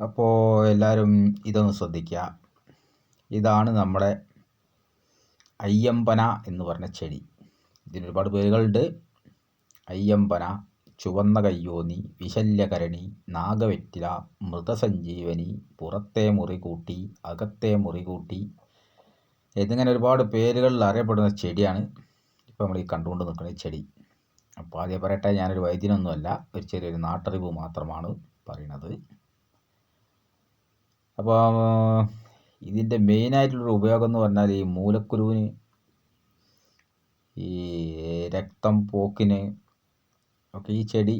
അപ്പോൾ എല്ലാവരും ഇതൊന്ന് ശ്രദ്ധിക്കുക ഇതാണ് നമ്മുടെ അയ്യമ്പന എന്ന് പറഞ്ഞ ചെടി. ഇതിന് ഒരുപാട് പേരുകളുണ്ട്. അയ്യമ്പന ചുവന്ന കയ്യോന്നി വിശല്യകരണി നാഗവെറ്റില മൃതസഞ്ജീവനി പുറത്തെ മുറി കൂട്ടി അകത്തെ മുറി കൂട്ടി ഇതിങ്ങനെ ഒരുപാട് പേരുകളിൽ അറിയപ്പെടുന്ന ചെടിയാണ് ഇപ്പോൾ നമ്മൾ ഈ കണ്ടുകൊണ്ട് നിൽക്കുന്ന ചെടി. അപ്പോൾ ആദ്യം പറയട്ടെ ഞാനൊരു വൈദ്യനൊന്നുമല്ല ഒരു ചെറിയൊരു നാട്ടറിവ് മാത്രമാണ് പറയുന്നത്. അപ്പോൾ ഇതിന്റെ മെയിനായിട്ടുള്ളൊരു ഉപയോഗം എന്ന് പറഞ്ഞാൽ ഈ മൂലക്കുരുവിന് ഈ രക്തം പോക്കിന് ഒക്കെ ഈ ചെടി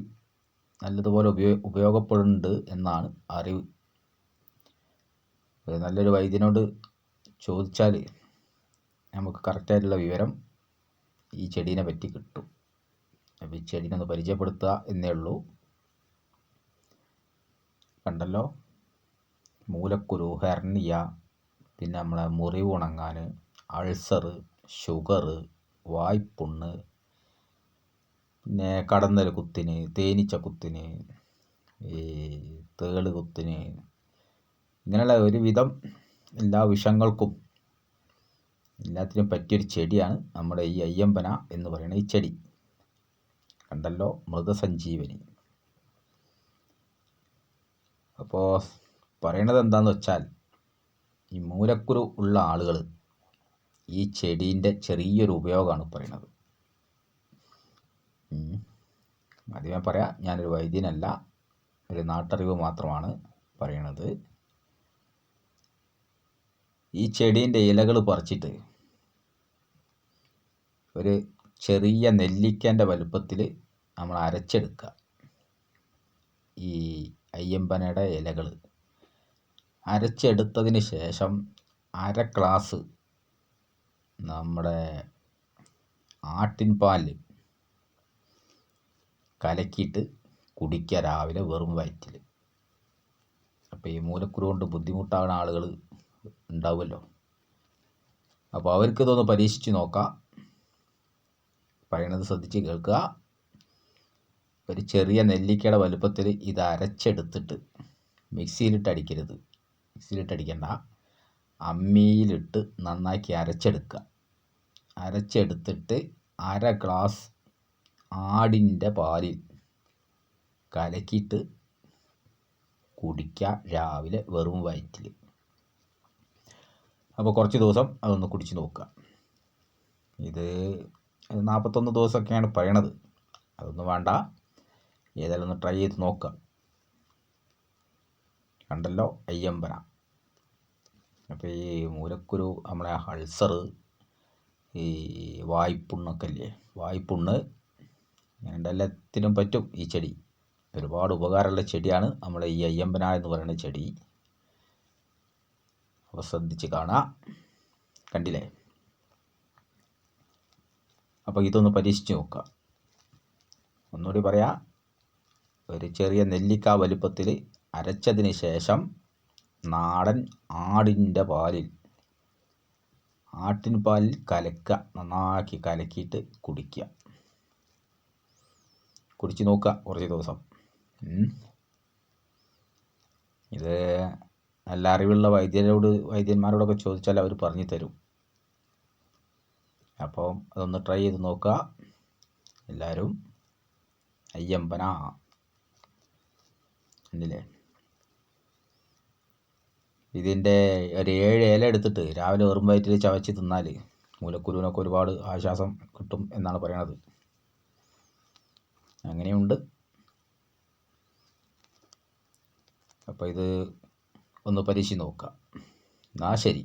നല്ലതുപോലെ ഉപയോഗ ഉപയോഗപ്പെടുന്നുണ്ട് എന്നാണ് അറിവ്. നല്ലൊരു വൈദ്യനോട് ചോദിച്ചാൽ നമുക്ക് കറക്റ്റായിട്ടുള്ള വിവരം ഈ ചെടീനെ പറ്റി കിട്ടും. അപ്പോൾ ഈ ചെടീനെ ഒന്ന് പരിചയപ്പെടുത്തുക എന്നേ ഉള്ളൂ. കണ്ടല്ലോ? മൂലക്കുരു ഹെർണിയ പിന്നെ നമ്മളെ മുറിവ് ഉണങ്ങാൻ അൾസർ ഷുഗർ വായ്പുണ്ണ് പിന്നെ കടന്നൽ കുത്തിന് തേനീച്ച കുത്തിന് ഈ തേൾ കുത്തിന് ഇങ്ങനെയുള്ള ഒരുവിധം എല്ലാ വിഷങ്ങൾക്കും എല്ലാത്തിനും പറ്റിയൊരു ചെടിയാണ് നമ്മുടെ ഈ അയ്യമ്പന എന്ന് പറയുന്ന ഈ ചെടി. കണ്ടല്ലോ മൃതസഞ്ജീവനി. അപ്പോൾ പറയണത് എന്താണെന്ന് വെച്ചാൽ ഈ മൂലക്കുരു ഉള്ള ആളുകൾ ഈ ചെടീന്റെ ചെറിയൊരു ഉപയോഗമാണ് പറയുന്നത് ആദ്യമേ പറയാം ഞാനൊരു വൈദ്യനല്ല ഒരു നാട്ടറിവ് മാത്രമാണ് പറയണത്. ഈ ചെടീന്റെ ഇലകൾ പറിച്ചിട്ട് ഒരു ചെറിയ നെല്ലിക്കന്റെ വലുപ്പത്തിൽ നമ്മൾ അരച്ചെടുക്കുക. ഈ അയ്യമ്പനയുടെ ഇലകൾ അരച്ചെടുത്തതിന് ശേഷം അര ഗ്ലാസ് നമ്മുടെ ആട്ടിൻ പാൽ കലക്കിയിട്ട് കുടിക്കുക രാവിലെ വെറും വയറ്റിൽ അപ്പോൾ ഈ മൂലക്കുരു കൊണ്ട് ബുദ്ധിമുട്ടാകുന്ന ആളുകൾ ഉണ്ടാവുമല്ലോ. അപ്പോൾ അവർക്ക് ഇതൊന്ന് പരീക്ഷിച്ച് നോക്കാം. പറയണത് ശ്രദ്ധിച്ച് കേൾക്കുക. ഒരു ചെറിയ നെല്ലിക്കയുടെ വലുപ്പത്തിൽ ഇത് അരച്ചെടുത്തിട്ട് മിക്സിയിലിട്ട് അടിക്കരുത് മിക്സിയിലിട്ട് അടിക്കണ്ട അമ്മിയിലിട്ട് നന്നാക്കി അരച്ചെടുക്കുക. അരച്ചെടുത്തിട്ട് അര ഗ്ലാസ് ആടിന്റെ പാലിൽ കലക്കിയിട്ട് കുടിക്കുക രാവിലെ വെറും വയറ്റിൽ. അപ്പോൾ കുറച്ച് ദിവസം അതൊന്ന് കുടിച്ച് നോക്കുക. ഇത് നാൽപ്പത്തൊന്ന് ദിവസമൊക്കെയാണ് പറയണത്. അതൊന്നും വേണ്ട. ഏതായാലും ഒന്ന് ട്രൈ ചെയ്ത് നോക്കുക. കണ്ടല്ലോ? അയ്യമ്പന. അപ്പോൾ ഈ മൂലക്കുരു നമ്മളെ അൾസർ ഈ വായ്പുണ്ണൊക്കെ ഇല്ലേ വായ്പുണ്ണ് അങ്ങനെ എല്ലാത്തിനും പറ്റും ഈ ചെടി. ഒരുപാട് ഉപകാരമുള്ള ചെടിയാണ് നമ്മളെ ഈ അയ്യമ്പന എന്ന് പറയുന്ന ചെടി. അപ്പോൾ ശ്രദ്ധിച്ച് കാണാം. കണ്ടില്ലേ? അപ്പോൾ ഇതൊന്ന് പരീക്ഷിച്ച് നോക്കുക. ഒന്നുകൂടി പറയാം. ഒരു ചെറിയ നെല്ലിക്ക വലുപ്പത്തിൽ അരച്ചതിന് ശേഷം നാടൻ ആടിന്റെ പാലിൽ ആട്ടിൻ പാലിൽ കലക്കുക. നന്നാക്കി കലക്കിയിട്ട് കുടിക്കുക. കുടിച്ച് നോക്കുക കുറച്ച് ദിവസം. ഇത് നല്ല അറിവുള്ള വൈദ്യരോട് വൈദ്യന്മാരോടൊക്കെ ചോദിച്ചാൽ അവർ പറഞ്ഞു തരും. അപ്പോൾ അതൊന്ന് ട്രൈ ചെയ്ത് നോക്കുക. എല്ലാവരും അയ്യമ്പന. കണ്ടില്ലേ? ഇതിന്റെ ഒരു ഏഴ് ഇല എടുത്തിട്ട് രാവിലെ വെറും വയറ്റിൽ ചവച്ച് തിന്നാൽ മൂലക്കുരുവിനൊക്കെ ഒരുപാട് ആശ്വാസം കിട്ടും എന്നാണ് പറയണത്. അങ്ങനെയുണ്ട്. അപ്പോൾ ഇത് ഒന്ന് പരീക്ഷിച്ച് നോക്കാം. എന്നാൽ ശരി.